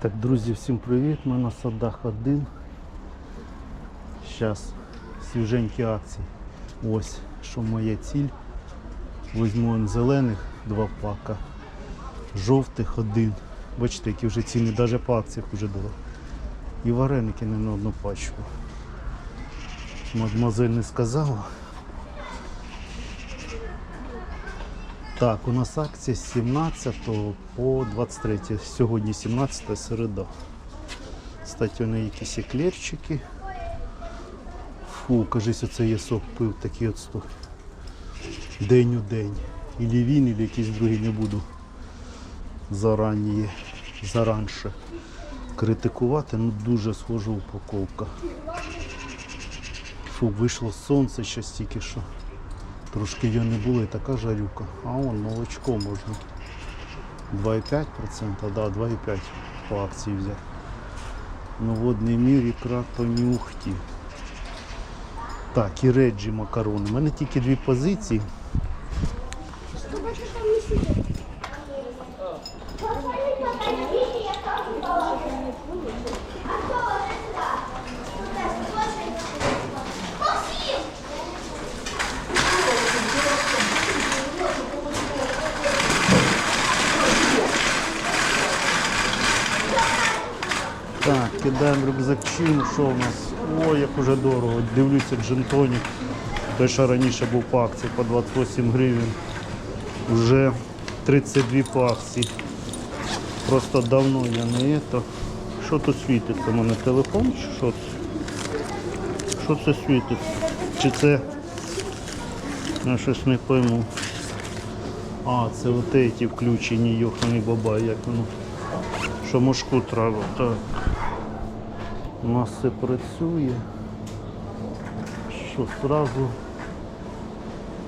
Так, друзі, всім привіт! Ми на садах один. Зараз свіженькі акції. Ось що моя ціль. Візьму зелених два пака, жовтих один. Бачите, які вже ціни навіть по акціях вже дали. І вареники не на одну пачку. Мадемуазель не сказала. Так, у нас акція з 17 по 23. Сьогодні 17 середа. Кстати, вони якісь еклерчики. Фу, кажись, оце є сок пив такий от сто. День у день. Ілі він, ілі якийсь другий не буду зарані, заранше критикувати, ну дуже схожа упаковка. Фу, вийшло сонце щось тільки що. Трошки його не було і така жарюка. А он молочко можна. 2,5%, да, 2,5 по акції взяти. Ну водний мір ікра то не ухті. Так, і реджі макарони. У мене тільки дві позиції. Так, кидаємо рюкзачину, що у нас? Ой, як уже дорого. Дивлюся джентонік. Той, що раніше був по акції по 28 гривень. Вже 32 по акції. Просто давно я не це. Що тут світиться? У мене телефон чи що це? Що це світиться? Чи це? Я щось не пойму. А, це от ті включені, йоханий бабай, як воно. Що мошку треба, так. У нас все працює. Що зразу.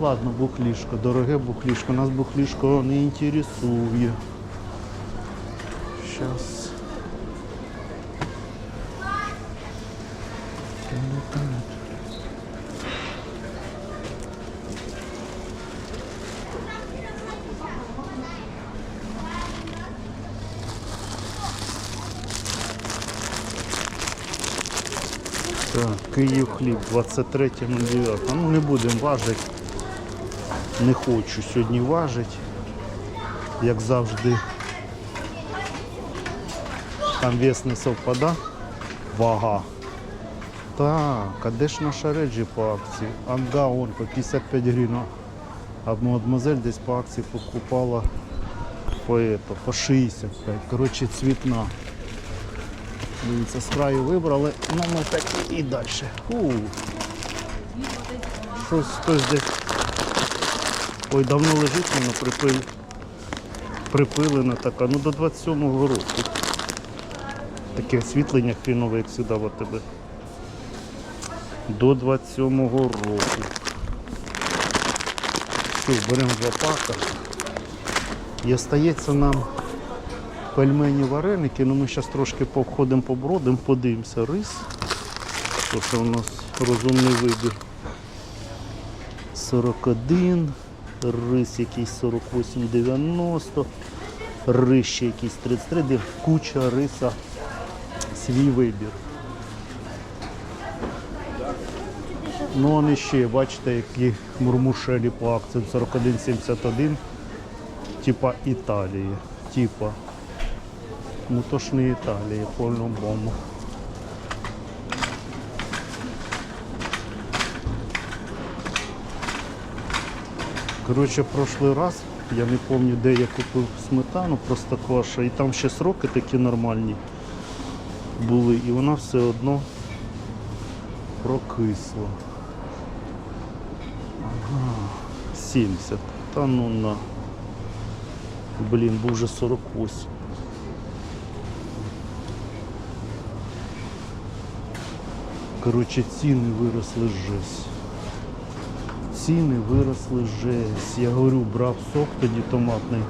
Ладно, бухлішко, дороге бухлішко. Нас бухлішко не інтересує. Сейчас. Так, Київ хліб 23.09. Ну не будемо важити. Не хочу сьогодні важити. Як завжди. Там вес не совпада. Вага. Так, а де ж наша реджі по акції? Ага, он по 55 гривень. А мадемуазель десь по акції покупала по, это, по 65. Коротше, цвітна. Дивіться, з краю вибрали, ну ми так і далі. Щось хтось десь. Ой, давно лежить воно припил... припилена така, ну до 27-го року. Таке освітлення хрінове, як сюди в АТБ. До 27-го року. Все, беремо два пака. І остається нам пельмені вареники, ну ми зараз трошки походимо по бродам, подивимося рис. Що це у нас розумний вибір. 41, рис якийсь 48,90, рис ще якийсь 33, де куча риса, свій вибір. Ну, вони ще, бачите, які мурмушелі по акціям 41,71, типа Італії. Типа. То ж не Італія, по-любому. Коротше, прошлий раз, я не пам'ятаю, де я купив сметану, просто кваша, і там ще сроки такі нормальні були, і вона все одно прокисла. Ага, 70. Та ну на. Блін, був вже 48. Коротше, ціни виросли жесть. Ціни виросли жесть. Я говорю, брав сок тоді томатний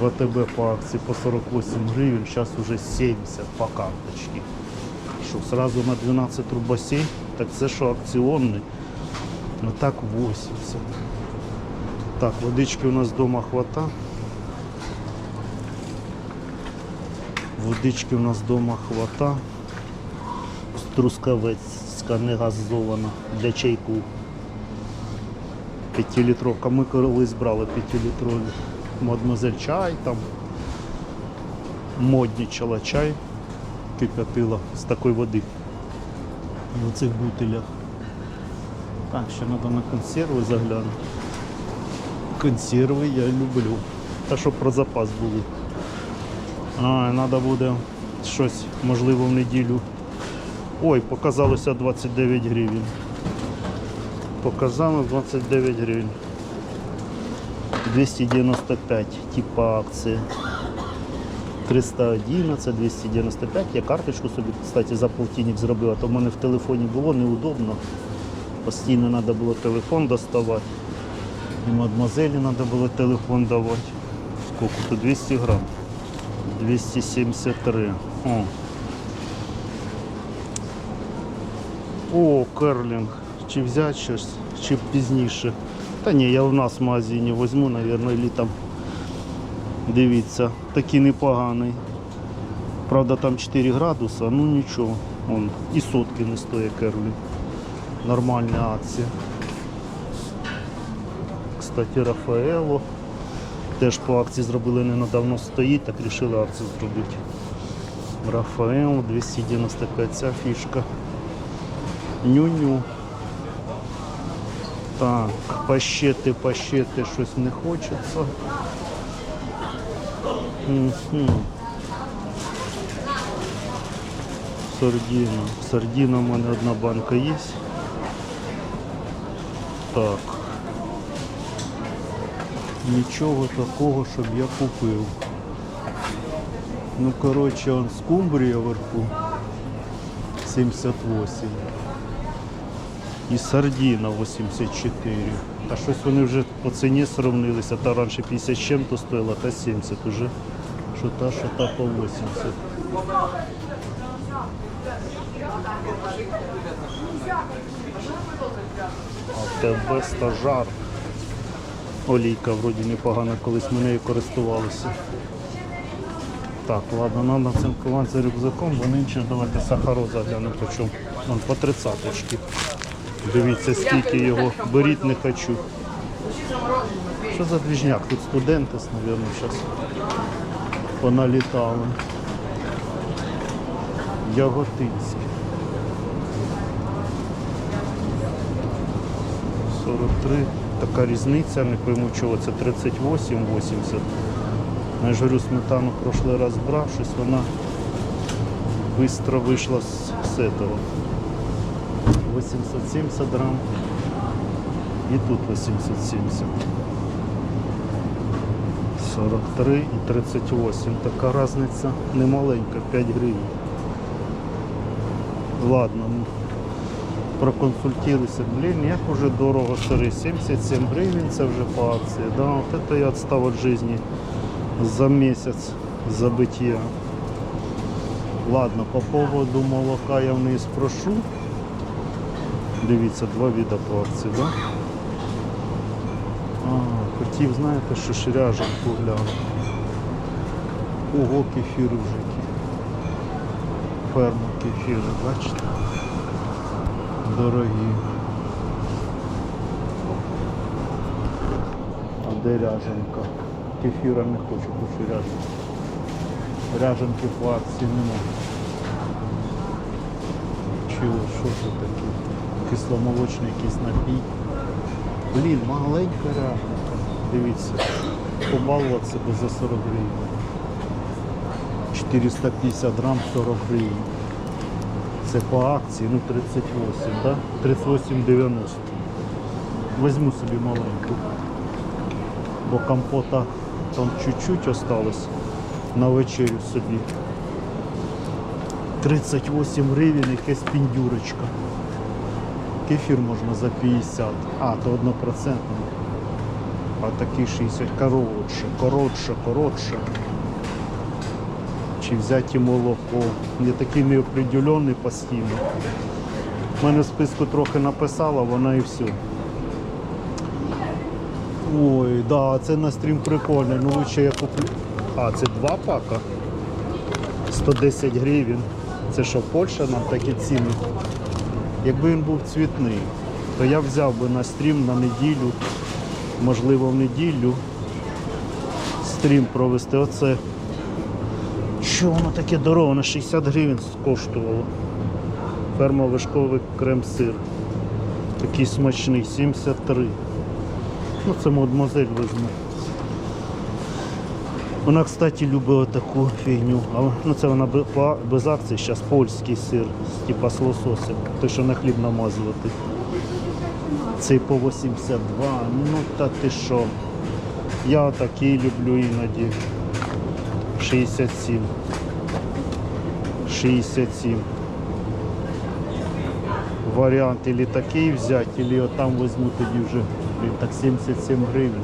в АТБ по акції по 48 гривень, зараз уже 70 по карточці. Що, сразу на 12 рубасей, так це що акціонний. Ну так 80. Так, водички у нас вдома хвата. Водички у нас вдома хвата. Трускавецька не газована для чайку. П'ятилітровка. Ми колись брали п'ятилітрові. Мадмозель чай там. Моднічала чай. Кип'ятила з такої води. В цих бутилях. Так, ще треба на консерви заглянути. Консерви я люблю. Та щоб про запас були. А, треба буде щось, можливо, в неділю. Ой, показалося 29 гривень. Показало 29 гривень. 295, типа акції. 311, 295. Я карточку собі, кстати, за полтинник а то в мене в телефоні було неудобно. Постійно треба було телефон доставати. І мадемуазелі треба було телефон давати. Скільки тут 200 грам? 273. О. О, керлінг. Чи взяти щось, чи пізніше. Та ні, я в нас в магазині візьму, мабуть, літом. Дивіться, такий непоганий. Правда, там 4 градуса, ну нічого. Вон, і сотки не стоїть керлінг. Нормальна акція. Кстати, Рафаело. Теж по акції зробили недавно стоїть, так вирішили акцію зробити. Рафаел 295 ця фішка. Ню-ню. Так, пащети, пащети, щось не хочеться. Мгм. Сардіна. Сардіна у мене одна банка є. Так. Нічого такого, щоб я купив. Ну, коротше, он скумбрія вверху 78. І сардіна 84. Та щось вони вже по ціні сравнилися. Та раніше 50 з чим-то стоїла, та 70 уже. Що та, що та по 80. А тебе стажар. Олійка вроді непогана, колись ми нею користувалися. Так, ладно, нам нацинкувати за рюкзаком, бо нинче давайте сахару заглянемо по. Вон по тридцяточки. Дивіться, скільки його. Беріть не хочу. Що за двіжняк? Тут студенти, мабуть, зараз поналітали. Яготинський. 43. Така різниця, не пойму чого, це 38, 80. Ну, Я ж говорю, сметану в прошлый раз брав, щось вона швидко вийшла з, этого. 870 грам. І тут 870. 43 і 38. Така різниця немаленька, 5 гривень. Ладно, ну, проконсультируйся. Блін, як уже дорого сири. 77 гривень це вже по акції. Да, от это я відстав від житті за місяць забиття. Ладно, по поводу молока я в вниз спрошу. Дивіться, два вида по акції, да? А, хотів, знаєте, що ширяженку гляну. Ого, кефір вже. Ферма кефіру, бачите? Дорогі. А де ряженка? Кефіра не хочу, хочу ряженку. Ряженки по акції нема. Чого, що це таке? Кисломолочний якийсь напій. Блін, маленька ряженка. Дивіться. Побалуватися би за 40 гривень. 450 грам 40 гривень. Це по акції, ну 38, да? 38,90. Возьму собі маленьку. Бо компота там чуть-чуть осталось на вечерю собі. 38 гривень, якась піндюрочка. Кефір можна за 50. А, то однопроцентний. А такий 60. Коротше, коротше, коротше. Чи взяти молоко. Я такий неопределений постійно. У мене в списку трохи написала, вона і все. Ой, да, це на стрім прикольний. Ну лучше я куплю. А, це два пака. 110 гривень. Це що, Польща нам такі ціни. Якби він був цвітний, то я взяв би на стрім на неділю, можливо в неділю стрім провести. Оце що воно таке дорого, на 60 гривень коштувало. Фермовишковий крем-сир. Такий смачний, 73. Ну це мадемуазель візьму. Вона, кстати, любила таку фігню. Ну, це вона без акції, зараз польський сир, типа з лососем, той, що на хліб намазувати. Цей по 82. Ну та ти що? Я такий люблю іноді. 67. 67. Варіант или такий взяти, или отам візьму тоді вже. Блін, так 77 гривень.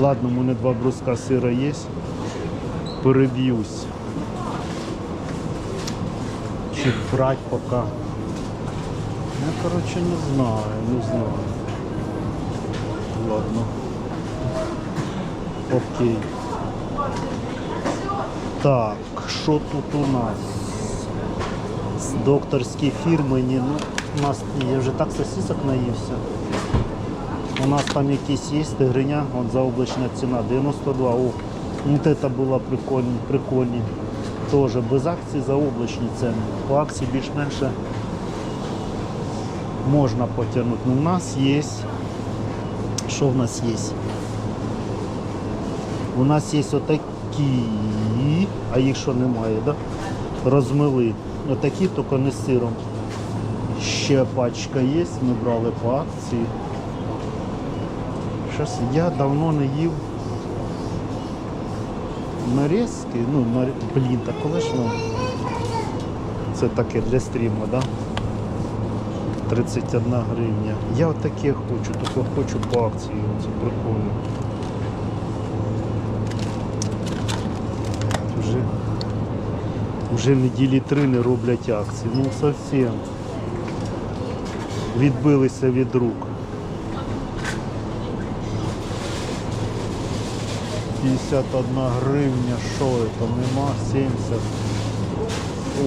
Ладно, у мене два бруска сира є. Переб'юсь. Чи брать поки. Ну, коротше, не знаю, не знаю. Ладно. Окей. Так, що тут у нас? Докторські фірми, ні, ну, у нас я вже так сосисок наївся. У нас там якісь є тигриня, от заоблачна ціна 92. О, вот это було прикольні, прикольні. Тоже без акцій заоблачні ціни. По акції більш-менше можна потягнути. Ну, у нас є. Що в нас є? У нас є отакі, а їх що немає, да? Розмили. Отакі, тільки не з сиром. Ще пачка є, ми брали по акції. Щас я давно не їв нарізки. Ну, нар... блін, так коли ж ну, це таке для стріму, да? 31 гривня. Я отаке хочу, тільки хочу по акції, це прикольно. Вже, вже неділі три не роблять акції. Ну зовсім відбилися від рук. 51 гривня, що це, нема, 70.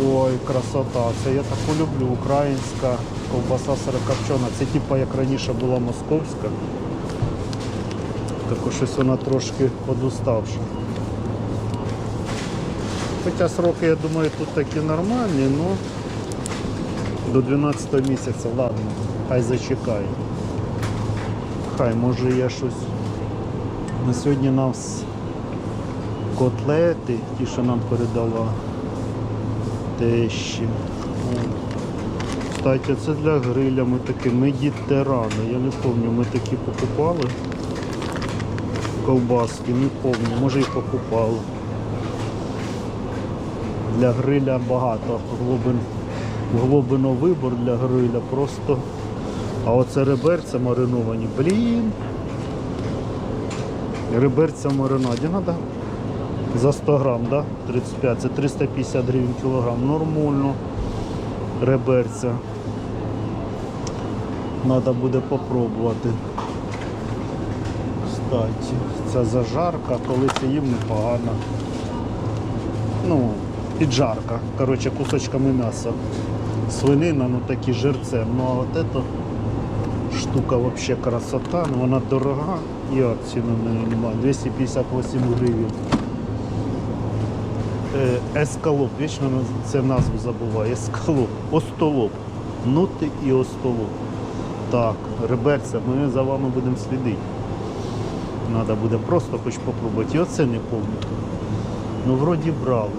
Ой, красота. Це я таку люблю. Українська ковбаса сирокопчена. Це типа як раніше була московська. Тако щось вона трошки подуставша. Хоча сроки, я думаю, тут такі нормальні, ну до 12 місяця, ладно, хай зачекає. Хай, може я щось. На сьогодні нас котлети, ті, що нам передала тещі. Кстати, це для гриля ми такі медітерани. Я не пам'ятаю, ми такі покупали. Колбаски, не пам'ятаю, може і покупали. Для гриля багато глобин, глобино вибор для гриля просто. А оце реберця мариновані. Блін. Реберця в маринаді треба за 100 грам, да? 35, це 350 гривень кілограм. Нормально. Реберця. Треба буде попробувати. Кстати, ця зажарка, колись я їм непогано. Ну, піджарка. Коротше, кусочками м'яса. Свинина, ну такі жерцем. Ну а от это штука вообще красота, ну вона дорога і неї немає. 258 гривень. Ескалоп, вічно це назву забуваю. Ескалоп. Остолоп. Ну ти і остолоп. Так, реберця, ми за вами будемо слідити. Треба буде просто хоч попробувати. І оце не пам'ятаю. Ну, вроді брали.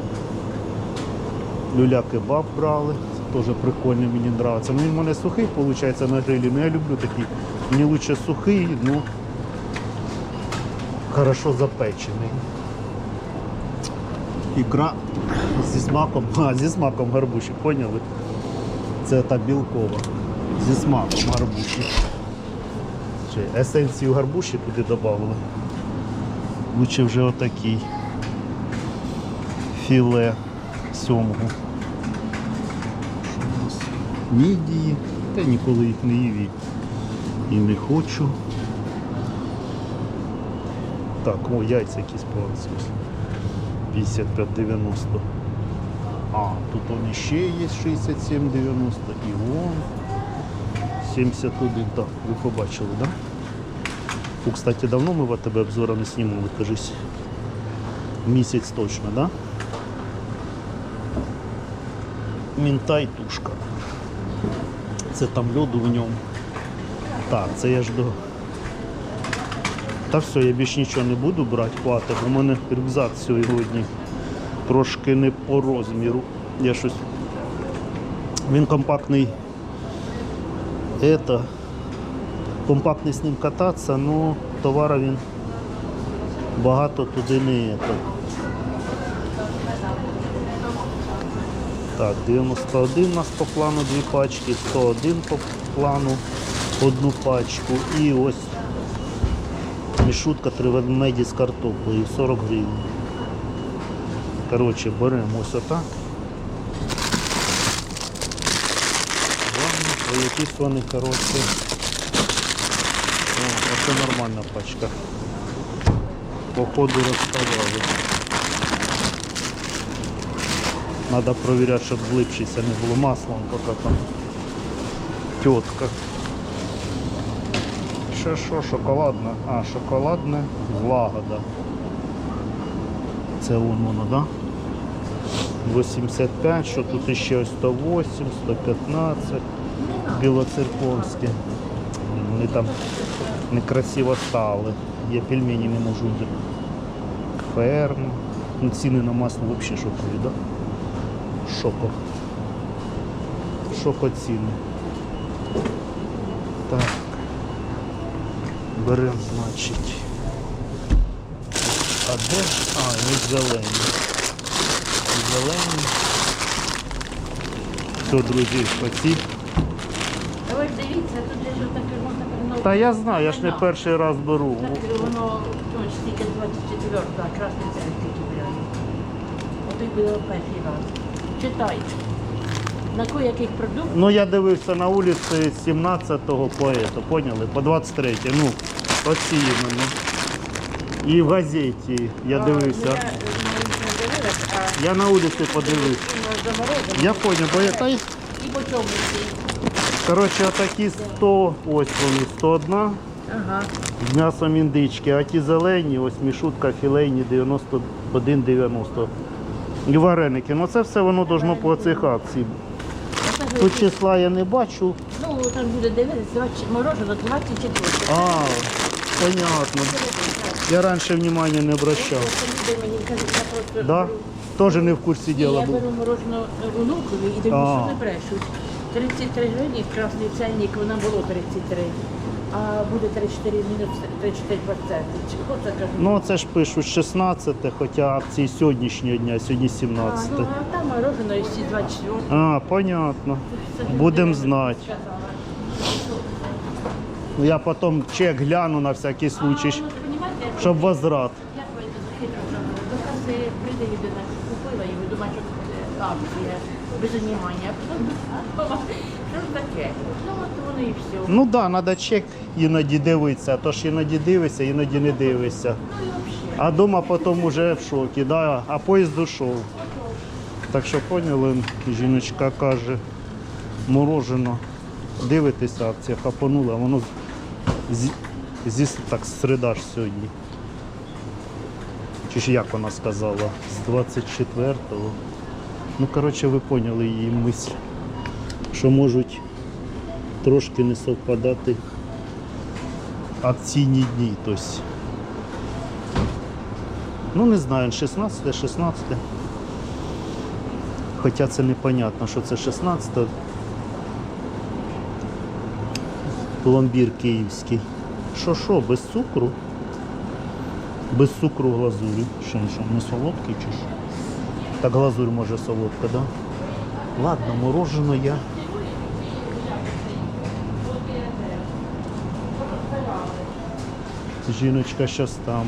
Люля кебаб брали. Теж прикольно, мені подобається. Ну, він в мене сухий, виходить, на грилі. Ну я люблю такий. Мені лучше сухий, ну хорошо запечений. Ікра зі смаком, а, зі смаком гарбуші, поняли? Це та білкова. Зі смаком гарбуші. Ще есенцію гарбуші туди додали. Лучше вже отакий філе сьомгу. Мідії. Та ніколи їх не їв і- не хочу. Так, о, яйця якісь по акції. 55,90. А, тут он ще є 67,90 і вон 71. Так, ви побачили, так? Да? Кстати, давно ми в АТБ обзора не знімали, кажись. Місяць точно, да? Мінтай тушка. Це там льоду в ньому. Так, це я ж до. Та все, я більш нічого не буду брати, хватить. У мене рюкзак сьогодні трошки не по розміру. Я щось. Він компактний. Это. Компактний з ним кататися, але товара він багато туди не это. Так, 91 у нас по плану дві пачки, 101 по плану одну пачку і ось мішутка три ведмеді з картоплею 40 гривень. Коротше, беремо ось отак. Ладно, якісь вони коротше. О, оце нормальна пачка. Походу розставали. Надо проверять, щоб злипшися не було маслом, поки там тітка. Ще що, шоколадне? А, шоколадне злагода. Це вон воно, да? 85, що тут ще ось 108, 115, білоцерковське. Вони там некрасиво стали. Я пельмені не можу взяти. Ферм. Ну, ціни на масло взагалі шокові, да? Шоко. Шоко ціни. Так. Беремо, значить. А де? А, і зелені. Зелені. Все, друзі, оці. Давай дивіться, тут же ж таке можна переносити. Та я знаю, я ж не перший раз беру. Так воно ну, стільки 24, так, красний цей тільки беремо. Ото й було перший раз. Читайте. На кое-яких продуктах Ну я дивився на вулиці з 17-го по ето, поняли? По 23 ну, оці іменно. І в газеті я а, дивився. Я на вулиці подивився. Я понял, бо я та й- І по чому ці? коротше, отакі 100, ось вони 101 Ага. з м'ясом індички, а ті зелені, ось мішутка філейні 91,90. І вареники. Ну це все воно должно по цих акцій. Тут числа я не бачу. Ну, там буде дивитися, 20 морожено 24. А, понятно. Я раніше внимания не обращав. Да? Тоже не в курсі діла я був. беру мороженое онукові і дивлюсь, А. що не брешуть. 33 гривні, красний ценник, вона було 33. А буде 34 мінус 34 проценти. Чого це кажу? Ну це ж пишуть 16, хоча акції сьогоднішнього дня, сьогодні а, 17. ну, а там мороженое всі 24. А, понятно. Будемо знати. Ну, Я потім чек гляну на всякий случай, А, ну, щоб возврат. Як ви це хитро зробили? До каси прийде людина, купила і ви думаєте, що це акція без унімання. А потім думала, що ж таке? Ну от воно і все. Ну так, да, треба чек іноді дивитися, а то ж іноді дивишся, іноді не дивишся. Ну. А дома потім вже в шокі, да? а поїзд ушов. Так що поняли, жіночка каже, морожено, дивитися акція, хапанула, а воно зі, зі так середа ж сьогодні. Чи ж як вона сказала? З 24-го. Ну, коротше, ви поняли її мисль, що можуть трошки не совпадати акційні дні. Тобто Ну не знаю, 16, 16. Хоча це непонятно, що це 16. Пломбір київський. Що що, без цукру? Без цукру глазурі. Що, що, не солодкий чи що? Так глазурь може солодка, да? Ладно, морожено я. Жіночка щас там.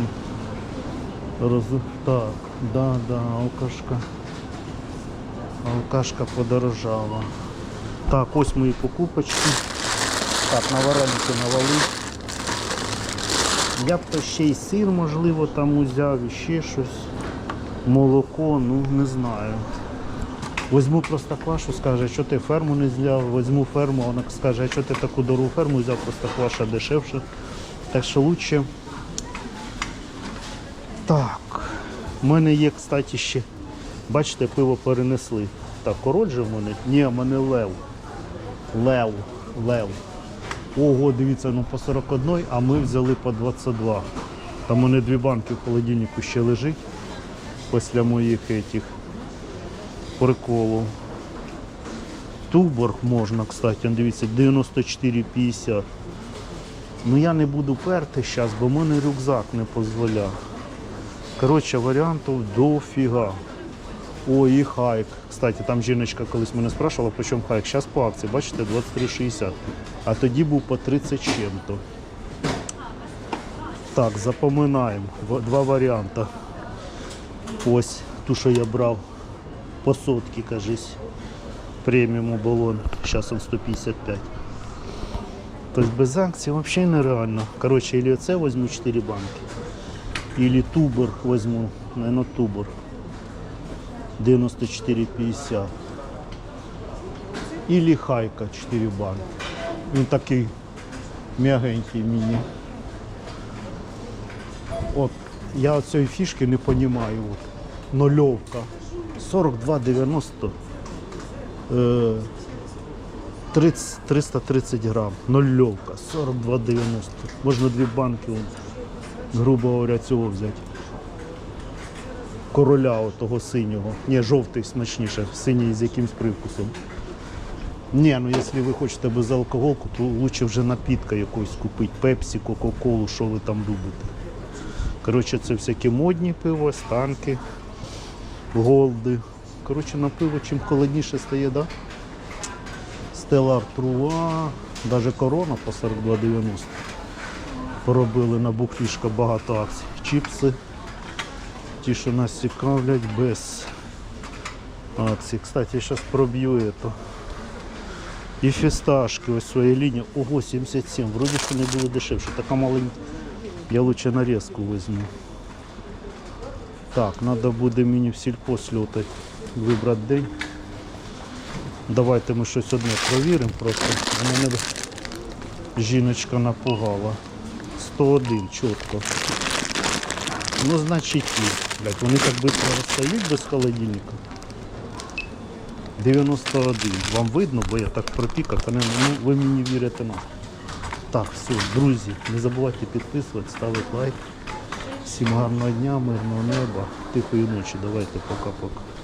Роз... Так, да, да, алкашка. Алкашка подорожала. Так, ось мої покупочки. Так, на вареники навалив. Я б то ще й сир, можливо, там узяв, і ще щось. Молоко, ну не знаю. Возьму простоквашу, скаже, що ти ферму не взяв, возьму ферму, вона скаже, а що ти таку дорогу ферму взяв, простокваша дешевше. Так що лучше. Так. У мене є, кстати, ще. Бачите, пиво перенесли. Так, король же в мене? Ні, в мене лев. Лев. Лев. Ого, дивіться, ну по 41, а ми взяли по 22. Там у мене дві банки в холодильнику ще лежить після моїх этих приколів. Туборг можна, кстати, дивіться, 94,50. Ну я не буду перти зараз, бо в мене рюкзак не дозволяє. Коротше, варіантів дофіга. О, і хайк. Кстати, там жіночка колись мене спрашивала, по чому хайк. Зараз по акції, бачите, 23,60. А тоді був по 30 чим-то. Так, запоминаємо. Два варіанти. Ось ту, що я брав по сотки, кажись. Преміум оболон. Зараз он 155. Тобто без акцій взагалі нереально. Коротше, или оце візьму 4 банки. Или тубер возьму, наверное, тубер. 94,50. Или хайка 4 банки. Він такий м'ягенький міні. От, я цієї фішки не розумію. Нульовка. 42,90. Е, 30, 330 грам. Нульовка. 42,90. Можна дві банки, грубо говоря, цього взяти. Короля отого синього. Ні, жовтий смачніше, синій з якимсь привкусом. Ні, ну якщо ви хочете безалкоголку, то лучше вже напітка якусь купити. Пепсі, Кока-Колу, що ви там любите. Коротше, це всякі модні пиво, станки, голди. Коротше, на пиво чим холодніше стає, да? Стела Артруа, навіть корона по 42,90. Поробили на бухлішка багато акцій. Чіпси. Ті, що нас цікавлять, без акцій. Кстати, я зараз проб'ю это. І фісташки, ось своя лінія. Ого, 77. Вроді що не було дешевше. Така маленька. Я лучше нарезку візьму. Так, треба буде мені в сільпо сльотати, вибрати день. Давайте ми щось одне провіримо просто. Мене жіночка напугала. 101, чітко. Ну, значить, ті. Блядь, вони так швидко розстають без холодильника. 91. Вам видно, бо я так пропікав, ну, ви мені вірите на. Так, все, друзі, не забувайте підписувати, ставити лайк. Всім гарного дня, мирного неба, тихої ночі. Давайте пока-пока.